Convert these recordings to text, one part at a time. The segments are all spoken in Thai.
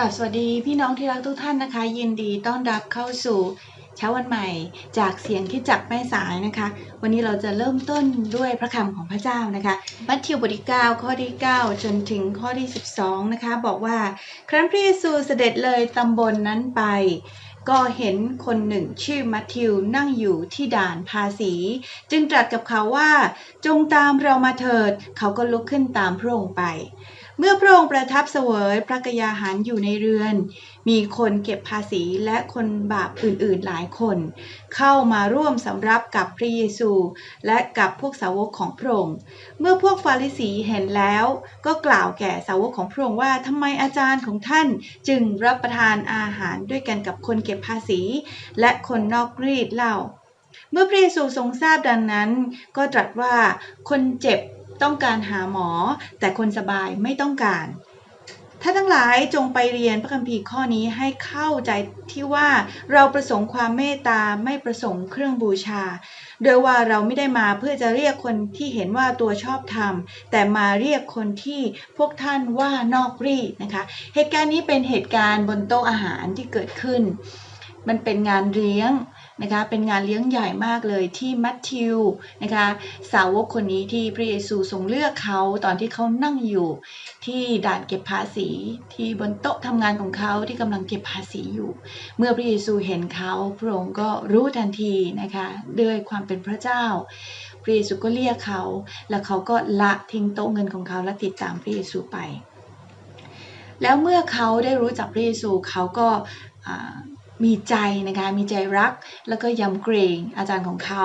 ราบสวัสดีพี่น้องที่รักทุกท่านนะคะ ยินดีต้อนรับเข้าสู่เช้าวันใหม่จากเสียงที่จักแม่สายนะคะ วันนี้เราจะเริ่มต้นด้วยพระคำของพระเจ้านะคะมัทธิวบทที่9ข้อที่9จนถึงข้อที่ 12 นะคะ บอกว่า ครั้นพระเยซูเสด็จเลยตำบลนนั้นไป ก็เห็นคนหนึ่งชื่อมัทธิวนั่งอยู่ที่ด่านภาษี จึงตรัสกับเขาว่า จงตามเรามาเถิด เขาก็ลุกขึ้นตามพระองค์ไป เมื่อพระองค์ประทับเสวยพระกยาหารอยู่ในเรือน มีคนเก็บภาษีและคนบาปอื่นๆหลายคน เข้ามาร่วมสำรับกับพระเยซู และกับพวกสาวกของพระองค์ เมื่อพวกฟาริสีเห็นแล้ว ก็กล่าวแก่สาวกของพระองค์ว่าทำไมอาจารย์ของท่านจึงรับประทานอาหารด้วยกันกับคนเก็บภาษี และคนนอกรีดเล่า เมื่อพระเยซูทรงทราบดังนั้น ก็ตรัสว่าคนเจ็บ ต้องการหาหมอ แต่คนสบายไม่ต้องการถ้านทั้งหลายจงไปเรียนพระคัมภีร์ข้อนี้ให้เข้าใจที่ว่าเราประสงค์ความเมตตาไม่ประสงค์เครื่องบูชา โดยว่าเราไม่ได้มาเพื่อจะเรียกคนที่เห็นว่าตัวชอบธรรม แต่มาเรียกคนที่พวกท่านว่านอกรีดนะคะ เหตุการณ์นี้เป็นเหตุการณ์บนโต๊ะอาหารที่เกิดขึ้น มันเป็นงานเลี้ยง นะคะเป็นงานเลี้ยงใหญ่มากเลยที่มัทธิวนะคะสาวกคนนี้ที่พระเยซูทรงเลือกเขาตอนที่เขานั่งอยู่ที่ด่านเก็บภาษีที่บนโต๊ะทำงานของเขาที่กำลังเก็บภาษีอยู่ เมื่อพระเยซูเห็นเขาพระองค์ก็รู้ทันทีนะคะด้วยความเป็นพระเจ้าพระเยซูก็เรียกเขา แล้วเขาก็ละทิ้งโต๊ะเงินของเขาและติดตามพระเยซูไป แล้วเมื่อเขาได้รู้จักพระเยซูเขาก็ มีใจนะคะมีใจรัก แล้วก็ยำเกรงอาจารย์ของเขา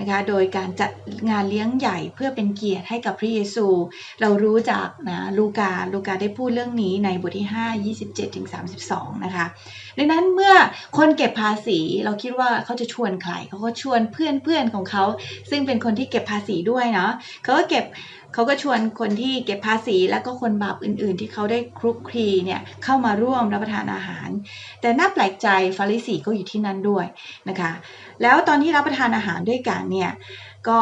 นะคะโดยการจัดงานเลี้ยงใหญ่เพื่อเป็นเกียรติให้กับพระเยซู เรารู้จากนะลูกาลูกาได้พูดเรื่องนี้ในบทที่ 5 27ถึง32 นะคะดังนั้นเมื่อคนเก็บภาษีเราคิดว่าเขาจะชวนใครเขาก็ชวนเพื่อนเพื่อนของเขา ซึ่งเป็นคนที่เก็บภาษีด้วยเนาะเขาก็เก็บ เขาก็ชวนคนที่เก็บภาษี แล้วก็คนบาปอื่น ๆ ที่เขาได้คลุกคลีเนี่ยเข้ามาร่วมรับประทานอาหาร แต่น่าแปลกใจฟาริสีก็อยู่ที่นั่นด้วยนะคะ แล้วตอนที่รับประทานอาหารด้วยกันเนี่ยก็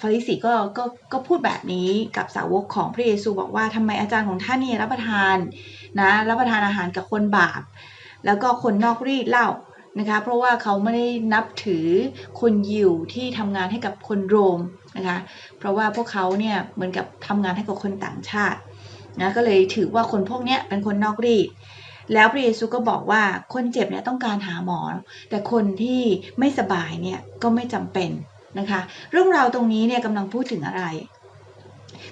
ฟาริสีก็ก็ก็พูดแบบนี้กับสาวกของพระเยซูบอกว่าทำไมอาจารย์ของท่านเนี่รับประทานนะรับประทานอาหารกับคนบาป แล้วก็คนนอกรีดเล้า นะคะเพราะว่าเขาไม่ได้นับถือคนยิวที่ทำงานให้กับคนโรมนะคะเพราะว่าพวกเขาเนี่ยเหมือนกับทำงานให้กับคนต่างชาตินะก็เลยถือว่าคนพวกนี้เป็นคนนอกรีดแล้วพระเยซูก็บอกว่าคนเจ็บเนี่ยต้องการหาหมอ แต่คนที่ไม่สบายเนี่ยก็ไม่จำเป็นนะคะ เรื่องราวตรงนี้เนี่ยกำลังพูดถึงอะไร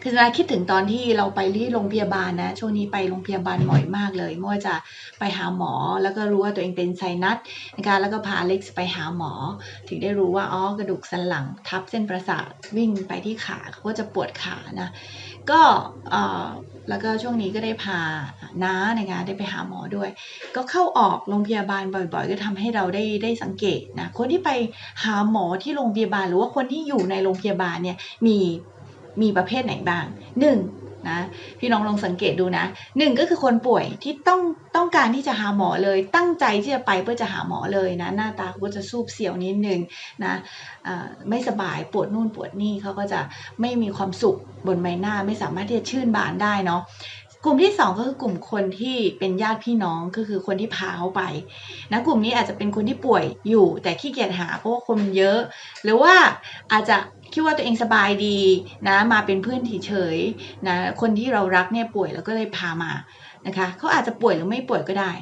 คือนาคิดถึงตอนที่เราไปที่โรงพยาบาลนะ ช่วงนี้ไปโรงพยาบาลบ่อยมากเลยไม่ว่าจะไปหาหมอ แล้วก็รู้ว่าตัวเองเป็นไซนัสนะคะแล้วก็พาเล็กซ์ไปหาหมอ ถึงได้รู้ว่าอ๋อกระดูกสันหลังทับเส้นประสาทวิ่งไปที่ขาเขาก็จะปวดขานะก็เอ่อแล้วก็ช่วงนี้ก็ได้พาน้านะคะได้ไปหาหมอด้วย ก็เข้าออกโรงพยาบาลบ่อยๆ ก็ทำให้เราได้ได้สังเกตนะคนที่ไปหาหมอที่โรงพยาบาล หรือว่าคนที่อยู่ในโรงพยาบาลเนี่ยมี มีประเภทไหนบ้างหนึ่งนะพี่น้องลองสังเกตดูนะหนึ่งก็คือคนป่วยที่ต้องต้องการที่จะหาหมอเลย ตั้งใจที่จะไปเพื่อจะหาหมอเลยนะ หน้าตาเขาก็จะซูบเสียวนิดนึงนะะไม่สบายปวดนู่นปวดนี่เขาก็จะไม่มีความสุขบนใบหน้าไม่สามารถที่จะชื่นบานได้เนาะ กลุ่มที่สองก็คือกลุ่มคนที่เป็นญาติพี่น้องก็คือคนที่พาเขาไปนะกลุ่มนี้อาจจะเป็นคนที่ป่วยอยู่แต่ขี้เกียจหาเพราะว่าคนมันเยอะ หรือว่าอาจจะคิดว่าตัวเองสบายดีนะมาเป็นเพื่อนเฉยๆนะคนที่เรารักเนี่ยป่วยแล้วก็เลยพามานะคะเขาอาจจะป่วยหรือไม่ป่วยก็ได้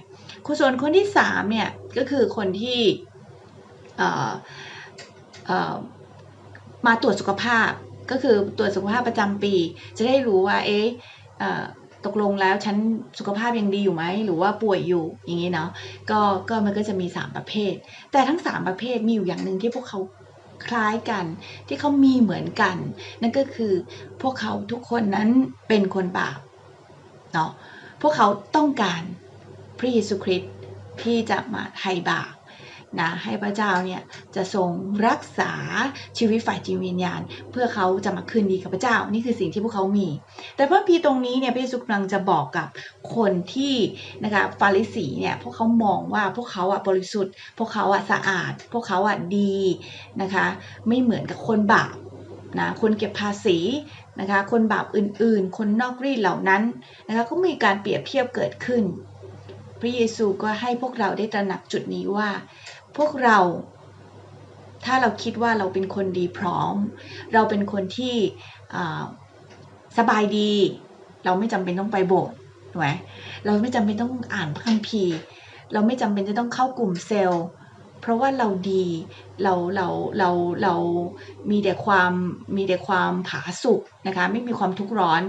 ส่วนคนที่สามเนี่ยก็คือคนที่เอ่อเอ่อมาตรวจสุขภาพก็คือตรวจสุขภาพประจำปี จะได้รู้ว่าเอ๊ะ ตกลงแล้วฉันสุขภาพยังดีอยู่ไหมหรือว่าป่วยอยู่อย่างนี้เนาะก็ก็มันก็จะมี 3 ประเภท แต่ทั้ง 3 ประเภทมีอยู่อย่างหนึ่งที่พวกเขาคล้ายกันที่เขามีเหมือนกัน นั่นก็คือพวกเขาทุกคนนั้นเป็นคนบาปเนาะพวกเขาต้องการพระเยซูคริสต์ที่จะมาไถ่บาป นะให้พระเจ้าเนี่ยจะทรงรักษาชีวิตฝ่ายจิตวิญญาณ เพื่อเขาจะมาคืนดีกับพระเจ้า นี่คือสิ่งที่พวกเขามี แต่พระพีตรงนี้เนี่ยพระเยซูกำลังจะบอกกับคนที่นะคะฟาริสีเนี่ยพวกเขามองว่าพวกเขาอะบริสุทธิ์ พวกเขาอะสะอาด พวกเขาอะดีนะคะไม่เหมือนกับคนบาปนะคนเก็บภาษีนะคะคนบาปอื่นๆ คนนอกรีดเหล่านั้นนะคะก็มีการเปรียบเทียบเกิดขึ้น พระเยซูก็ให้พวกเราได้ตระหนักจุดนี้ว่า พวกเรา ถ้าเราคิดว่าเราเป็นคนดีพร้อม เราเป็นคนที่สบายดี เราไม่จำเป็นต้องไปโบสถ์ถูกไหมเราไม่จำเป็นต้องอ่านพระคัมภีร์เราไม่จำเป็นจะต้องเข้ากลุ่มเซลล์ เพราะว่าเราดีเราเราเราเรามีแต่ความมีแต่ความผาสุกนะคะไม่มีความทุกข์ร้อน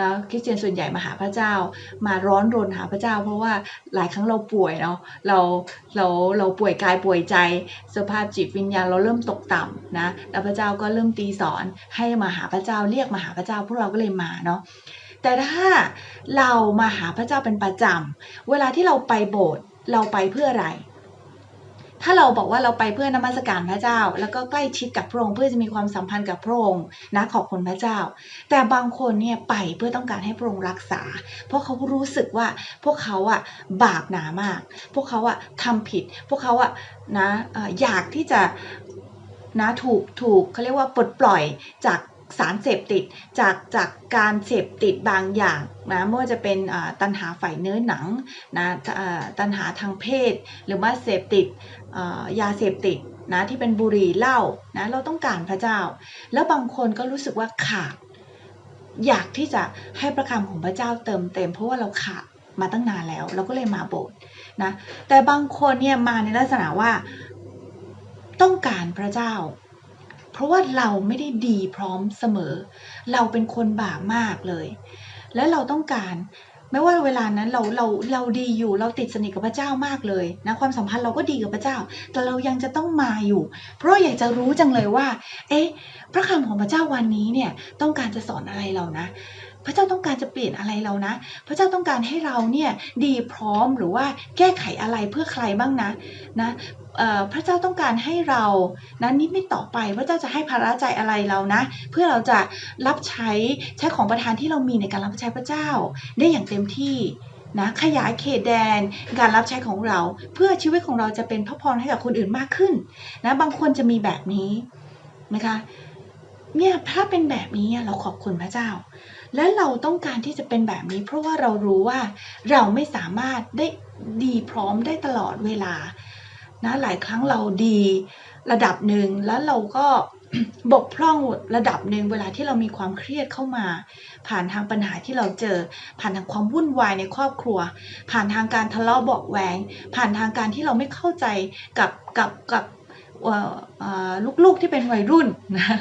นะคริสเตียนส่วนใหญ่มาหาพระเจ้า มาร้อนรนหาพระเจ้า เพราะว่าหลายครั้งเราป่วยเนาะเราเราเราป่วยกายป่วยใจสภาพจิตวิญญาณเราเริ่มตกต่ำนะแล้วพระเจ้าก็เริ่มตีสอนให้มาหาพระเจ้าเรียกมาหาพระเจ้าพวกเราก็เลยมาเนาะแต่ถ้าเรามาหาพระเจ้าเป็นประจำเวลาที่เราไปโบสถ์เราไปเพื่ออะไร ถ้าเราบอกว่าเราไปเพื่อนมัสการพระเจ้า แล้วก็ใกล้ชิดกับพระองค์เพื่อจะมีความสัมพันธ์กับพระองค์นะขอบคุณพระเจ้า แต่บางคนเนี่ยไปเพื่อต้องการให้พระองค์รักษา เพราะเขารู้สึกว่าพวกเขาอะบาปหนามาก พวกเขาอะทำผิด พวกเขาอะนะอยากที่จะนะถูกถูกเขาเรียกว่าปลดปล่อยจาก สารเสพติดจากจากการเสพติดบางอย่างนะไม่ว่าจะเป็นตัณหาฝ่ายเนื้อหนังนะตัณหาทางเพศ หรือว่าเสพติดยาเสพติดนะที่เป็นบุหรี่เหล้านะเราต้องการพระเจ้า แล้วบางคนก็รู้สึกว่าขาด อยากที่จะให้พระคำของพระเจ้าเติมเต็ม เพราะว่าเราขาดมาตั้งนานแล้ว เราก็เลยมาโบสถ์นะแต่บางคนเนี่ยมาในลักษณะว่าต้องการพระเจ้า เพราะว่าเราไม่ได้ดีพร้อมเสมอ เราเป็นคนบาปมากเลย และเราต้องการไม่ว่าเวลานั้นเราเราเราดีอยู่เราติดสนิทกับพระเจ้ามากเลยนะความสัมพันธ์เราก็ดีกับพระเจ้า แต่เรายังจะต้องมาอยู่ เพราะอยากจะรู้จังเลยว่า เอ๊ะ พระคำของพระเจ้าวันนี้เนี่ยต้องการจะสอนอะไรเรานะ พระเจ้าต้องการจะเปลี่ยนอะไรเรานะ พระเจ้าต้องการให้เราเนี่ยดีพร้อมหรือว่าแก้ไขอะไรเพื่อใครบ้างนะนะพระเจ้าต้องการให้เรานะนิมิตต่อไปพระเจ้าจะให้ภาระใจอะไรเรานะ เพื่อเราจะรับใช้ใช้ของประทานที่เรามีในการรับใช้พระเจ้า ได้อย่างเต็มที่นะขยายเขตแดนการรับใช้ของเรา เพื่อชีวิตของเราจะเป็นพระพรให้กับคนอื่นมากขึ้นนะบางคนจะมีแบบนี้นะคะเนี่ยถ้าเป็นแบบนี้เราขอบคุณพระเจ้า และเราต้องการที่จะเป็นแบบนี้ เพราะว่าเรารู้ว่าเราไม่สามารถได้ดีพร้อมได้ตลอดเวลานะหลายครั้งเราดีระดับหนึ่งแล้วเราก็บกพร่องระดับหนึ่งเวลาที่เรามีความเครียดเข้ามา ผ่านทางปัญหาที่เราเจอ ผ่านทางความวุ่นวายในครอบครัว ผ่านทางการทะเลาะเบาะแหวงผ่านทางการที่เราไม่เข้าใจกับกับกับ ลูกๆที่เป็นวัยรุ่นนะ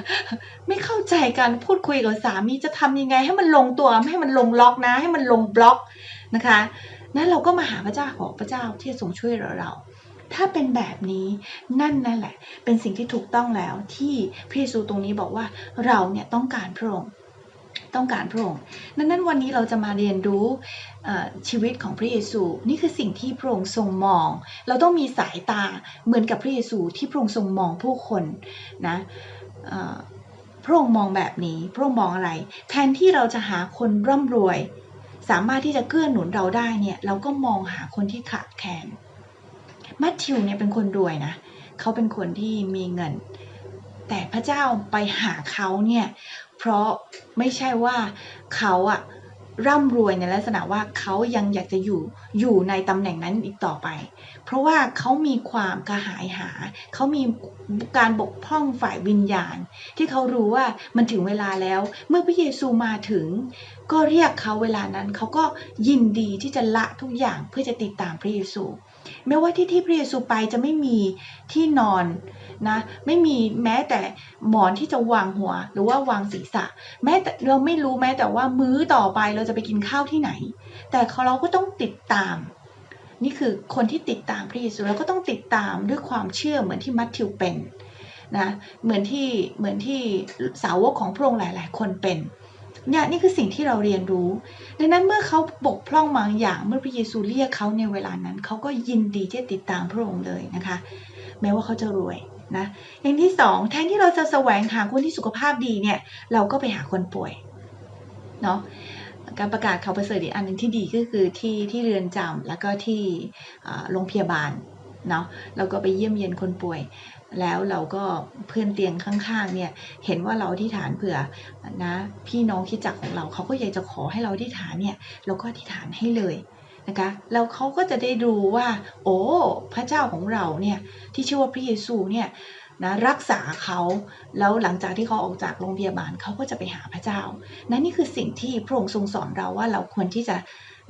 ไม่เข้าใจการพูดคุยกับสามีจะทำยังไงให้มันลงตัวไม่ให้มันลงล็อกนะ ให้มันลงบล็อกนะคะนั้นเราก็มาหาพระเจ้าขอพระเจ้าที่ทรงช่วยเราเรา ถ้าเป็นแบบนี้นั่นนั่นแหละ เป็นสิ่งที่ถูกต้องแล้วที่พระเยซูตรงนี้บอกว่าเราเนี่ยต้องการพระองค์ ต้องการพระองค์ดังนั้นวันนี้เราจะมาเรียนรู้ชีวิตของพระเยซู นี่คือสิ่งที่พระองค์ทรงมอง เราต้องมีสายตาเหมือนกับพระเยซูที่พระองค์ทรงมองผู้คนนะพระองค์มองแบบนี้ พระองค์มองอะไร แทนที่เราจะหาคนร่ำรวย สามารถที่จะเกื้อหนุนเราได้เนี่ยเราก็มองหาคนที่ขาดแคลนมัทธิวเนี่ยเป็นคนรวยนะเขาเป็นคนที่มีเงิน แต่พระเจ้าไปหาเขาเนี่ย เพราะไม่ใช่ว่าเขาอะร่ำรวยในลักษณะว่าเขายังอยากจะอยู่อยู่ในตำแหน่งนั้นอีกต่อไป เพราะว่าเขามีความกระหายหา เขามีการบกพร่องฝ่ายวิญญาณ ที่เขารู้ว่ามันถึงเวลาแล้ว เมื่อพระเยซูมาถึง ก็เรียกเขาเวลานั้น เขาก็ยินดีที่จะละทุกอย่างเพื่อจะติดตามพระเยซู ไม่ว่าที่ที่พระเยซูไปจะไม่มีที่นอนนะไม่มีแม้แต่หมอนที่จะวางหัว หรือว่าวางศีรษะ แม้แต่เราไม่รู้แม้แต่ว่ามื้อต่อไปเราจะไปกินข้าวที่ไหน แต่เราก็ต้องติดตาม นี่คือคนที่ติดตามพระเยซูเราก็ต้องติดตามด้วยความเชื่อเหมือนที่มัทธิวเป็นนะเหมือนที่เหมือนที่สาวกของพระองค์หลาย ๆ คนเป็น เนี่ยนี่คือสิ่งที่เราเรียนรู้ ดังนั้นเมื่อเขาบกพร่องบางอย่างเมื่อพระเยซูเรียกเขาในเวลานั้น เขาก็ยินดีที่จะติดตามพระองค์เลยนะคะ แม้ว่าเขาจะรวยนะอย่างที่สองแทนที่เราจะแสวงหาคนที่สุขภาพดีเนี่ยเราก็ไปหาคนป่วยเนาะการประกาศข่าวประเสริฐอีกอันหนึ่งที่ดีก็คือที่ที่เรือนจำแล้วก็ที่โรงพยาบาล เนาะเราก็ไปเยี่ยมเยียนคนป่วย แล้วเราก็เพื่อนเตียงข้างๆเนี่ยเห็นว่าเราอธิษฐานเผื่อนะพี่น้องคิดจักของเราเขาก็อยากจะขอให้เราอธิษฐานเนี่ยเราก็อธิษฐานให้เลยนะคะแล้วเขาก็จะได้รู้ว่า โอ้พระเจ้าของเราเนี่ยที่ชื่อว่าพระเยซูเนี่ยนะรักษาเขาแล้วหลังจากที่เขาออกจากโรงพยาบาลเขาก็จะไปหาพระเจ้านั่นนี่คือสิ่งที่พระองค์ทรงสอนเราว่าเราควรที่จะ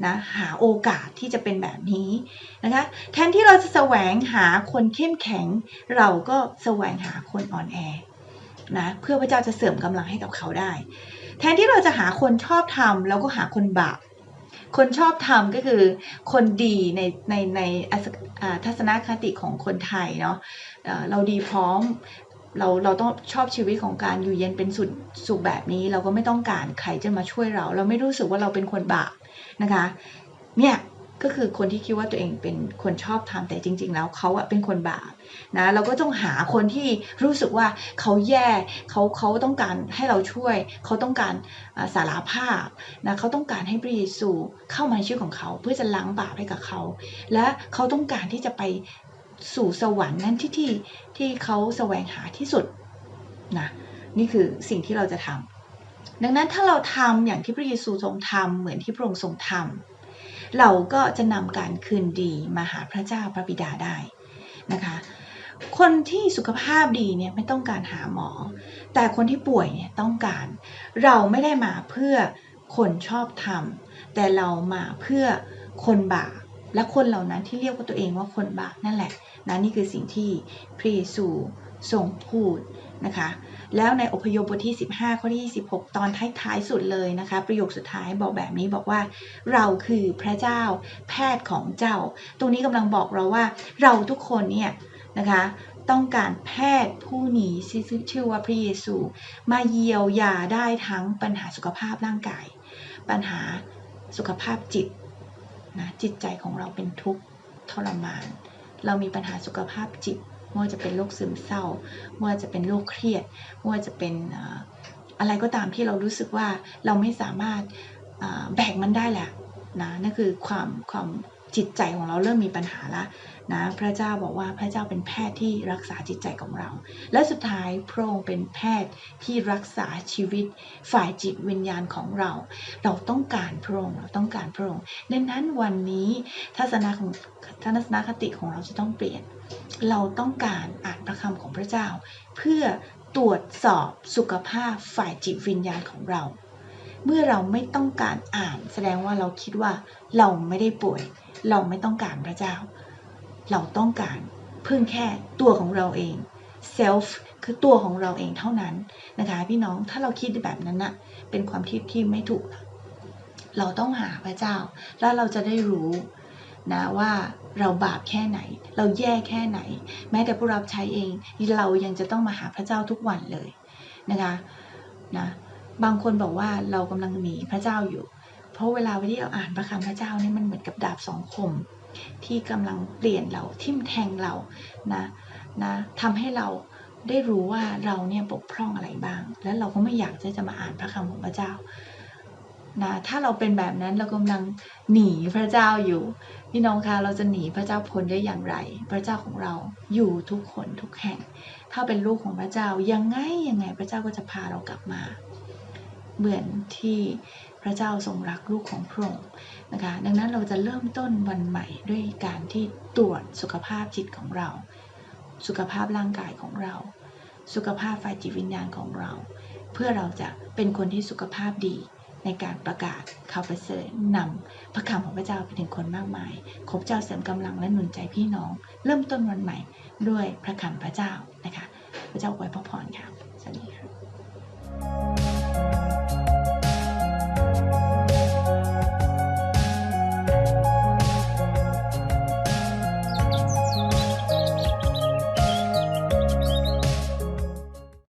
นะหาโอกาสที่จะเป็นแบบนี้นะคะแทนที่เราจะแสวงหาคนเข้มแข็ง เราก็แสวงหาคนอ่อนแอนะเพื่อพระเจ้าจะเสริมกำลังให้กับเขาได้ แทนที่เราจะหาคนชอบทำเราก็หาคนบาปคนชอบทำก็คือคนดีในในในทัศนคติของคนไทยเนาะเเราดีพร้อมเราเราต้องชอบชีวิตของการอยู่เย็นเป็นสุดสุขแบบนี้ เราก็ไม่ต้องการใครจะมาช่วยเรา เราไม่รู้สึกว่าเราเป็นคนบาป นะคะ เนี่ยก็คือคนที่คิดว่าตัวเองเป็นคนชอบทำแต่จริง ๆ แล้วเขาอะเป็นคนบาปนะเราก็ต้องหาคนที่รู้สึกว่าเขาแย่เขาเขาต้องการให้เราช่วย เขาต้องการอ่าสารภาพนะเขาต้องการให้พระเยซูเข้ามาในชีวิตของเขา เพื่อจะล้างบาปให้กับเขา และเขาต้องการที่จะไปสู่สวรรค์นั้นที่ที่ที่เขาแสวงหาที่สุดนะนี่คือสิ่งที่เราจะทำ ดังนั้นถ้าเราทำอย่างที่พระเยซูทรงทำเหมือนที่พระองค์ทรงทำเราก็จะนำการคืนดีมาหาพระเจ้าพระบิดาได้นะคะ คนที่สุขภาพดีเนี่ยไม่ต้องการหาหมอ แต่คนที่ป่วยเนี่ยต้องการ เราไม่ได้มาเพื่อคนชอบทำแต่เรามาเพื่อคนบาปและคนเหล่านั้นที่เรียกว่าตัวเองว่าคนบาปนั่นแหละนะนี่คือสิ่งที่พระเยซูทรงพูด นะคะ แล้วในอพยพบทที่ 15 ข้อที่ 26 ตอนท้ายๆสุดเลยนะคะ ประโยคสุดท้ายบอกแบบนี้บอกว่า เราคือพระเจ้าแพทย์ของเจ้า ตรงนี้กำลังบอกเราว่าเราทุกคนเนี่ยนะคะต้องการแพทย์ผู้นี้ชื่อว่าพระเยซู มาเยียวยาได้ทั้งปัญหาสุขภาพร่างกาย ปัญหาสุขภาพจิตนะจิตใจของเราเป็นทุกข์ทรมาน เรามีปัญหาสุขภาพจิต ไม่ว่าจะเป็นโรคซึมเศร้าไม่ว่าจะเป็นโรคเครียดไม่ว่าจะเป็นอะไรก็ตามที่เรารู้สึกว่าเราไม่สามารถเอ่อแบกมันได้แหละนะนั่นคือความความ จิตใจของเราเริ่มมีปัญหาละนะพระเจ้าบอกว่าพระเจ้าเป็นแพทย์ที่รักษาจิตใจของเรา และสุดท้ายพระองค์เป็นแพทย์ที่รักษาชีวิตฝ่ายจิตวิญญาณของเรา เราต้องการพระองค์เราต้องการพระองค์ดังนั้นวันนี้ทัศนของทัศนคติของเราจะต้องเปลี่ยน เราต้องการอ่านพระคำของพระเจ้า เพื่อตรวจสอบสุขภาพฝ่ายจิตวิญญาณของเรา เมื่อเราไม่ต้องการอ่านแสดงว่าเราคิดว่าเราไม่ได้ป่วย เราไม่ต้องการพระเจ้า เราต้องการพึ่งแค่ตัวของเราเอง self คือตัวของเราเองเท่านั้นนะคะพี่น้องถ้าเราคิดแบบนั้นนะเป็นความคิดที่ไม่ถูก เราต้องหาพระเจ้า แล้วเราจะได้รู้นะว่าเราบาปแค่ไหน เราแย่แค่ไหน แม้แต่ผู้รับใช้เอง เรายังจะต้องมาหาพระเจ้าทุกวันเลยนะคะนะบางคนบอกว่าเรากำลังหนีพระเจ้าอยู่ เพราะเวลาที่เราอ่านพระคำพระเจ้านี่มันเหมือนกับดาบสองคม ที่กำลังเปลี่ยนเราทิ่มแทงเรานะนะทำให้เราได้รู้ว่าเราเนี่ยบกพร่องอะไรบ้าง แล้วเราก็ไม่อยากจะจะมาอ่านพระคำของพระเจ้านะถ้าเราเป็นแบบนั้นเรากำลังหนีพระเจ้าอยู่พี่น้องคะเราจะหนีพระเจ้าพ้นได้อย่างไร พระเจ้าของเราอยู่ทุกคนทุกแห่ง ถ้าเป็นลูกของพระเจ้ายังไงยังไงพระเจ้าก็จะพาเรากลับมา เหมือนที่ ระเจ้าทรงรักลูกของพระองค์นะคะดังนั้นเราจะเริ่มต้นวันใหม่ด้วยการที่ตรวจสุขภาพจิตของเรา สุขภาพร่างกายของเรา สุขภาพฝ่ายจิตวิญญาณของเรา เพื่อเราจะเป็นคนที่สุขภาพดีในการประกาศข่าวประเสริฐนำพระคำของพระเจ้าไปถึงคนมากมาย ขบเจ้าเสริมกำลังและหนุนใจพี่น้อง เริ่มต้นวันใหม่ด้วยพระคำพระเจ้านะคะ พระเจ้าอวยพระพรค่ะ